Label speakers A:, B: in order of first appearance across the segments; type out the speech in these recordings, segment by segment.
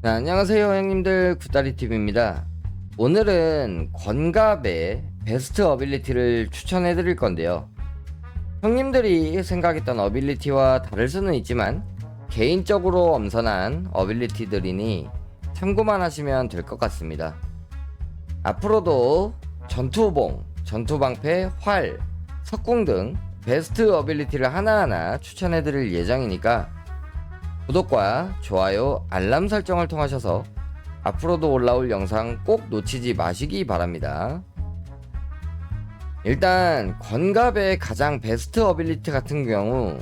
A: 네, 안녕하세요 형님들. 구다리TV입니다. 오늘은 권갑의 베스트 어빌리티를 추천해 드릴 건데요. 형님들이 생각했던 어빌리티와 다를 수는 있지만 개인적으로 엄선한 어빌리티들이니 참고만 하시면 될 것 같습니다. 앞으로도 전투봉, 전투방패, 활, 석궁 등 베스트 어빌리티를 하나하나 추천해 드릴 예정이니까 구독과 좋아요, 알람 설정을 통하셔서 앞으로도 올라올 영상 꼭 놓치지 마시기 바랍니다. 일단 권갑의 가장 베스트 어빌리티 같은 경우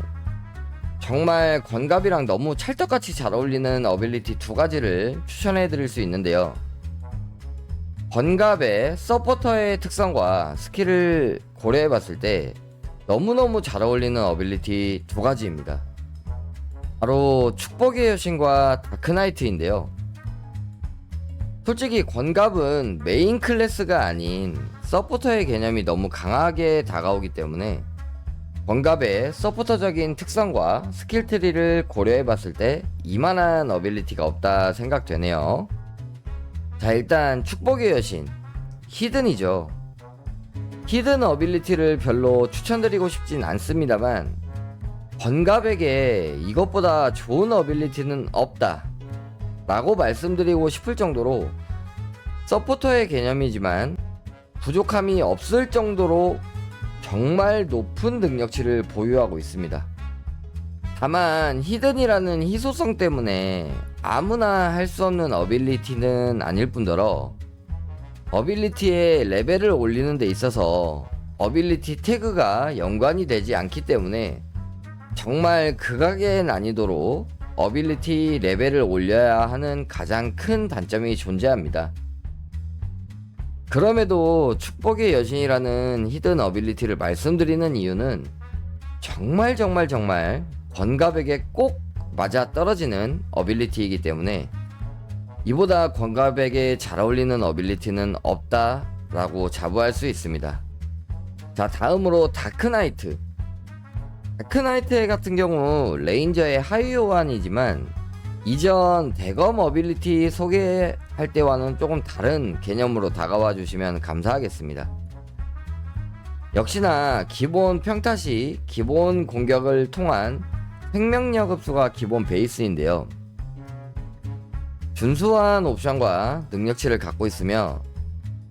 A: 정말 권갑이랑 너무 찰떡같이 잘 어울리는 어빌리티 두 가지를 추천해 드릴 수 있는데요. 권갑의 서포터의 특성과 스킬을 고려해 봤을 때 너무너무 잘 어울리는 어빌리티 두 가지입니다. 바로 축복의 여신과 다크나이트인데요. 솔직히 권갑은 메인 클래스가 아닌 서포터의 개념이 너무 강하게 다가오기 때문에 권갑의 서포터적인 특성과 스킬 트리를 고려해 봤을 때 이만한 어빌리티가 없다 생각되네요. 자, 일단 축복의 여신. 히든이죠. 히든 어빌리티를 별로 추천드리고 싶진 않습니다만 번갑에게 이것보다 좋은 어빌리티는 없다 라고 말씀드리고 싶을 정도로 서포터의 개념이지만 부족함이 없을 정도로 정말 높은 능력치를 보유하고 있습니다. 다만 히든이라는 희소성 때문에 아무나 할 수 없는 어빌리티는 아닐 뿐더러 어빌리티의 레벨을 올리는 데 있어서 어빌리티 태그가 연관이 되지 않기 때문에 정말 극악의 난이도로 어빌리티 레벨을 올려야 하는 가장 큰 단점이 존재합니다. 그럼에도 축복의 여신이라는 히든 어빌리티를 말씀드리는 이유는 정말 정말 정말 권갑에게 꼭 맞아 떨어지는 어빌리티이기 때문에 이보다 권갑에게 잘 어울리는 어빌리티는 없다라고 자부할 수 있습니다. 자 다음으로 다크나이트 다크나이트 같은 경우 레인저의 하위호환이지만 이전 대검 어빌리티 소개할 때와는 조금 다른 개념으로 다가와 주시면 감사하겠습니다. 역시나 기본 평타시 기본 공격을 통한 생명력 흡수가 기본 베이스인데요. 준수한 옵션과 능력치를 갖고 있으며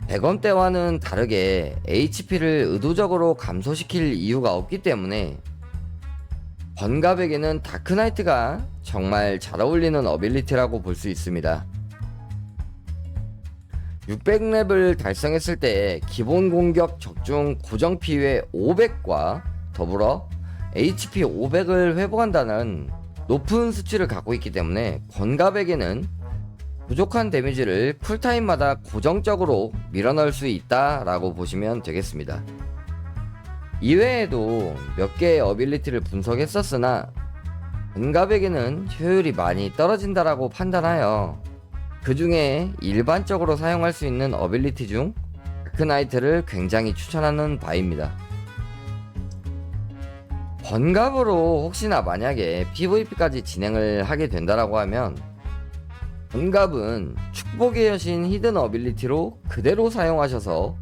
A: 대검 때와는 다르게 HP를 의도적으로 감소시킬 이유가 없기 때문에 번갑에게는 다크나이트가 정말 잘 어울리는 어빌리티라고 볼 수 있습니다. 600렙을 달성했을 때 기본 공격 적중 고정 피해 500과 더불어 HP 500을 회복한다는 높은 수치를 갖고 있기 때문에 권갑에게는 부족한 데미지를 쿨타임마다 고정적으로 밀어넣을 수 있다라고 보시면 되겠습니다. 이외에도 몇 개의 어빌리티를 분석했었으나 은갑에게는 효율이 많이 떨어진다라고 판단하여 그 중에 일반적으로 사용할 수 있는 어빌리티 중 다크나이트를 굉장히 추천하는 바입니다. 번갑으로 혹시나 만약에 PVP까지 진행을 하게 된다라고 하면 번갑은 축복의 여신 히든 어빌리티로 그대로 사용하셔서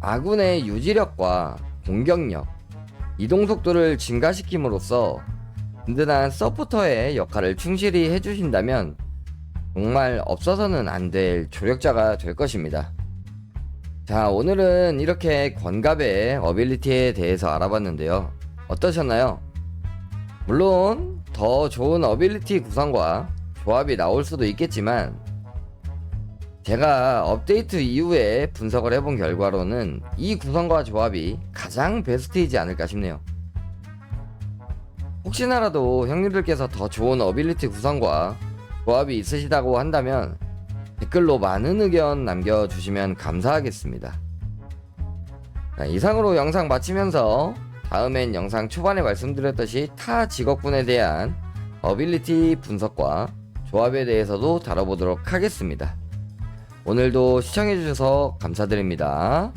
A: 아군의 유지력과 공격력, 이동 속도를 증가시킴으로써 든든한 서포터의 역할을 충실히 해주신다면 정말 없어서는 안 될 조력자가 될 것입니다. 자, 오늘은 이렇게 권갑의 어빌리티에 대해서 알아봤는데요. 어떠셨나요? 물론 더 좋은 어빌리티 구성과 조합이 나올 수도 있겠지만 제가 업데이트 이후에 분석을 해본 결과로는 이 구성과 조합이 가장 베스트이지 않을까 싶네요. 혹시나라도 형님들께서 더 좋은 어빌리티 구성과 조합이 있으시다고 한다면 댓글로 많은 의견 남겨주시면 감사하겠습니다. 자, 이상으로 영상 마치면서 다음엔 영상 초반에 말씀드렸듯이 타 직업군에 대한 어빌리티 분석과 조합에 대해서도 다뤄보도록 하겠습니다. 오늘도 시청해주셔서 감사드립니다.